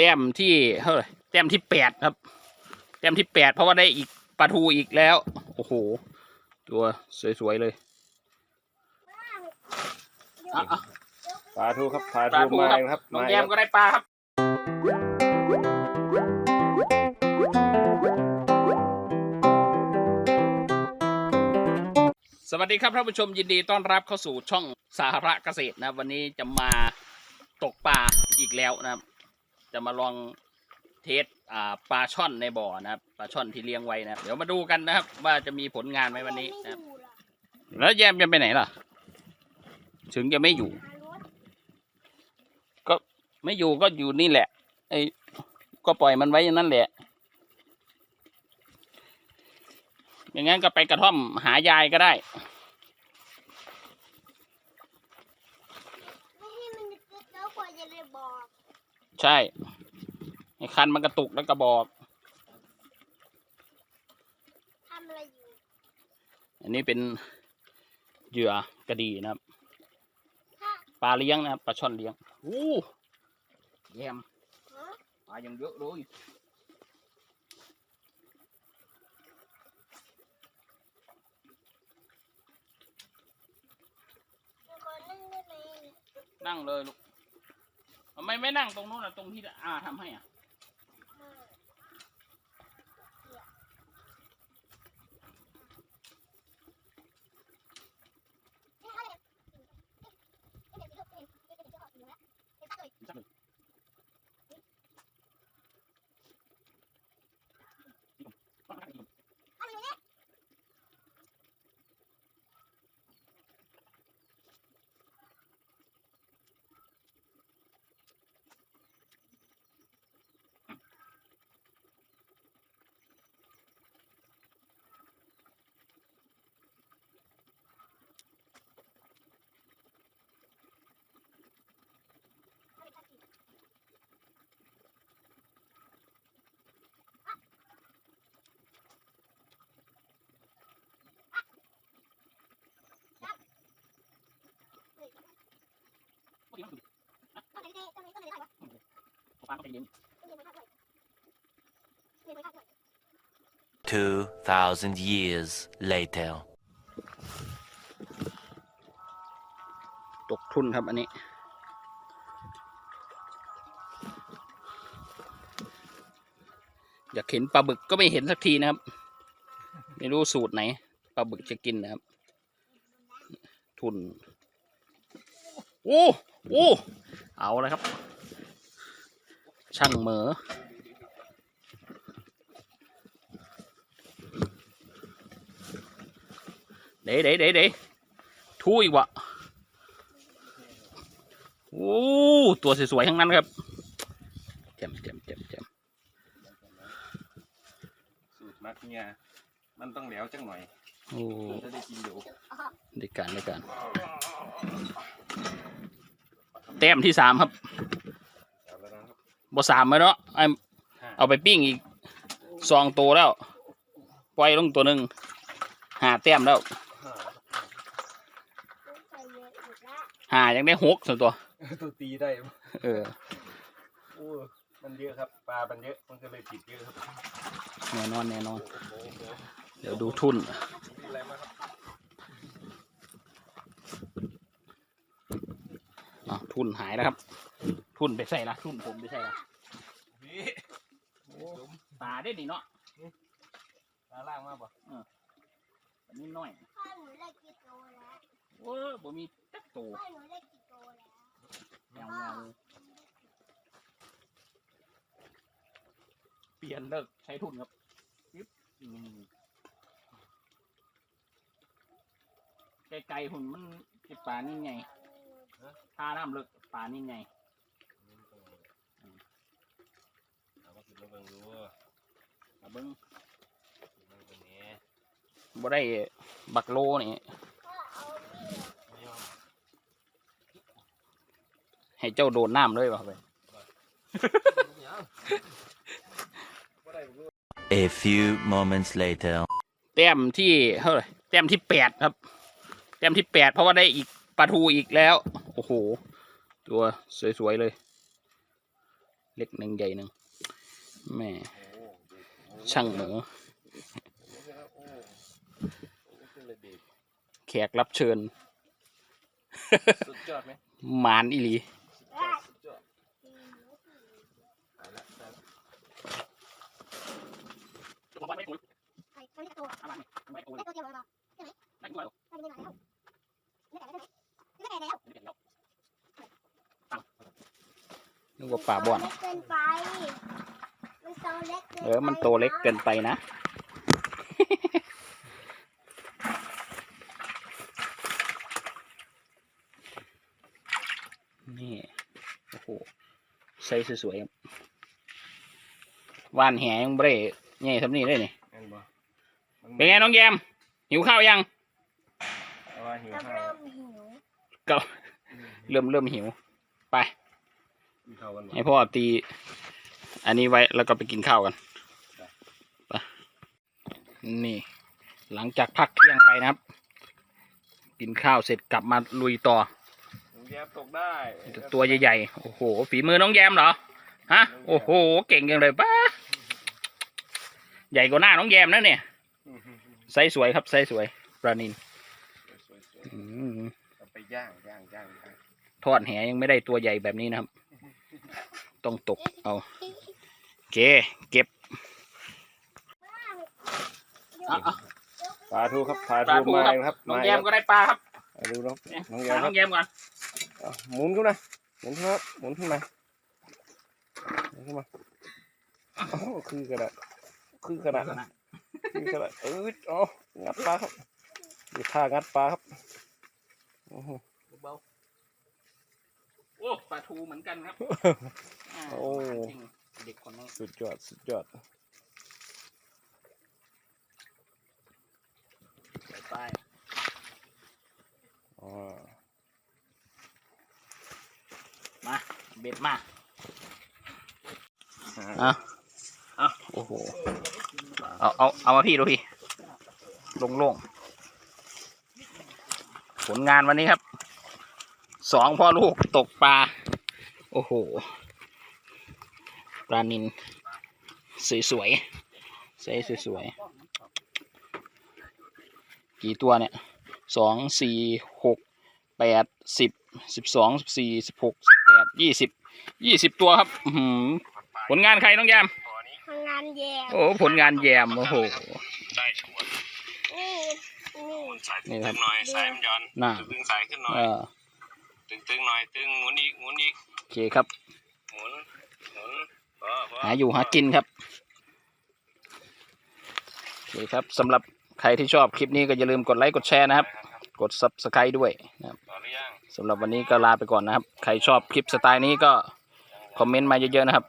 แต้มที่เท่าไหร่แต้มที่แปดครับ แต้มที่แปดเพราะว่าได้อีกปลาทูอีกแล้ว โอ้โห ตัวสวยๆเลยอะอะปลาทูครับปลาปลาทูทูมาครับครับน้องมาแยคมรับก็ได้ปลาครับ สวัสดีครับท่านผู้ชมยินดีต้อนรับเข้าสู่ช่องสาระเกษตรนะครับวันนี้จะมาตกปลาอีกแล้วนะครับ จะมาลองเทสอ่าปลาช่อนในบ่อนะครับปลาช่อนที่เลี้ยงไว้นะเดี๋ยวมาดูกันนะครับ ว่าจะมีผลงานไหมวันนี้นะครับ แล้วแยมจะไปไหนล่ะ ถึงจะไม่อยู่ ก็ไม่อยู่ก็อยู่นี่แหละ ไอ้ก็ปล่อยมันไว้อย่างนั้นแหละอย่างงั้นก็ไปกระท่อมหายายก็ได้ไม่ให้มันติดแล้วกว่าจะได้บอก ใช่ไอ้คันมันกระตุกแล้วก็บอก ทำอะไรอยู่อันนี้เป็นเหยื่อกระดีนะครับถ้าปลาเลี้ยงนะครับปลาช่อนเลี้ยงอู้แยมฮะปลายังเยอะเลยมันก็นั่งได้ไหมนั่งเลยลูกทำ ไม่ไม่นั่งตรงนู้นอะตรงที่อาทำให้อะ ปลาก็ไปเลี้ยง2,000 years later. ตกทุนครับอันนี้ อยากเห็นปลาบึกก็ไม่เห็นสักทีนะครับ ไม่รู้สูตรไหนปลาบึกจะกินนะครับ ทุน โอ้ โอ้ เอาเลยครับ ช่างเหมอเด๋เด๋เด๋เด๋ทูอีกวะโอ้ตัวสวยๆทั้งนั้นครับแจ่มแจ่มแจ่มแจ่มสูตรมักเนี่ยมันต้องแหลวจังหน่อยโอ้จะได้กินอยู่ได้การได้การแต้มที่สามครับ เอาแล้วนะครั บบ่สามเลยเนาะไอเอาไปปิ้งอีกสองตัวแล้ว ปล่อยลงตัวหนึ่งหาแต้มแล้วใส่เยอะอีกแล้วหายังได้หกส่วนตัว ตัวตีได้ เออโอ้มันเยอะครับ ปลา มันเยอะ มันก็เลยติดเยอะครับ แน่นอนแน่นอนโอ้โหเดี๋ยวดูทุนอะไรมาครับอะทุนหายแล้วครับ ทุนไปใส่ละทุนผมไปใส่ละนี่โอ้ตาได้ดีเนาะปลาล่างมาบ่อันนี้น้อยพ่อหนูได้กี่โตแล้วโอ้บ่มีจักตัวพ่อหนูได้กี่โตแล้วแนวแนวเปลี่ยนเลิกใช้ทุนครับยึบอืมไกลๆหุ่นมันสิปลานี่ไงท่าน้ำเลิกปลานี่ไง เอา มากินมาเบิ่งดูเอาเบิ้งกินมาเบิ่งนี้บ่ได้บักโลนี่พ่อเอามีดไม่ยอมให้เจ้าโดนน้ำเลยว่ะไปบ่ได้บ่ A few moments later. แต้มที่เท่าไหร่แต้มที่แปดครับ แต้มที่แปดเพราะว่าได้อีกปลาทูอีกแล้ว โอ้โห ตัวสวยๆเลย เล็กหนึ่งใหญ่หนึ่ง แม่โอ้ช่างหมูโอ้โอ้ขึ้นเลยดีแขกรับเชิญสุดยอดไหมหมานอีหลีสุดยอดไปละไปละใครไม่ได้ตัวได้ตัวเดียวเหรอใช่ไหมไม่ได้แล้วไม่ได้แล้วไม่ได้แล้วนึกว่าป่าบ่อน เล็กเกินไปมันโตเล็กเกินเออ มันโตเล็กเกินไปนะ นี่ โอ้โหใส่สวยๆครับว่านแหยังเบรนี่ทำนี่เลยนี่แม่นบ่มันเป็นไงน้องแยม หิวข้าวยังเอาว่าหิวก็ข้าวเริ่มหิวก็เริ่มเริ่มหิว ไปกินข้าวกันบ่ให้พ่อตี อันนี้ไว้แล้วก็ไปกินข้าวกันไปนี่ หลังจากพักเที่ยงไปนะครับ กินข้าวเสร็จกลับมาลุยต่อหมูแยบตกได้ตัวใหญ่ๆโอ้โห ฝีมือน้องแยมเหรอฮะโอ้โห เก่งจังเลยป้าใหญ่กว่าหน้าน้องแยมนะเนี่ยไซส์สวยครับไซส์สวยปลานินสวยอืมๆเอาไปย่างย่างย่างย่างทอดแหยังไม่ได้ตัวใหญ่แบบนี้นะครับ ต้องตกเอาโอ เค เก็บอะอะปลาทูครับปลาปลาทูทูมาครับเองครับน้องมาแยเองมก็ได้ปลาครับปลาดูน้องเนี่ยน้องแยหามคน้รัอบงแยมก่อนเอาหมุนขึ้นมาหมุนครับหมุนขึ้นมาหมุนขึ้นมาโอ้คือกระดาษคือกระดาษคือกระดาษเอออ๋องัดปลาครับดูท่างัดปลาครับโอ้โหเบาๆโอ้ปลาทูเหมือนกันครับาโอ้จริงเด็กคนนี้ สุดยอด สุดยอดไปอ๋อมา เบ็ดมาอะอะเอาโอ้โห เอาเอาเอามาพี่ดูพี่โล่งๆผลงานวันนี้ครับ สองพ่อลูกตกปลา โอ้โห ปลานินสวยๆใส่สวยๆกี่ตัวเนี่ยสองสี่หกแปดสิบสิบสองสิบสี่สิบหกสิบแปดยี่สิบยี่สิบตัวครับอื้อหือผลงานใครน้องแยมทำงานแย่โอ้ผลงานแยมโอ้โหได้ชวนนี่นี่นี่ครับหน่อยสายมันย้อนน่าตึงสายขึ้นหน่อยเออตึงตึงหน่อยตึงหมุนอีกหมุนอีกโอเคครับหมุนหมุนพอพอ หาอยู่หากินครับโอเคครับสำหรับใครที่ชอบคลิปนี้ก็อย่าลืมกดไลค์กดแชร์นะครับ กด subscribe ด้วยนะครับพอหรือยังสำหรับวันนี้ก็ลาไปก่อนนะครับ ใครชอบคลิปสไตล์นี้ก็คอมเมนต์มาเยอะๆนะครับ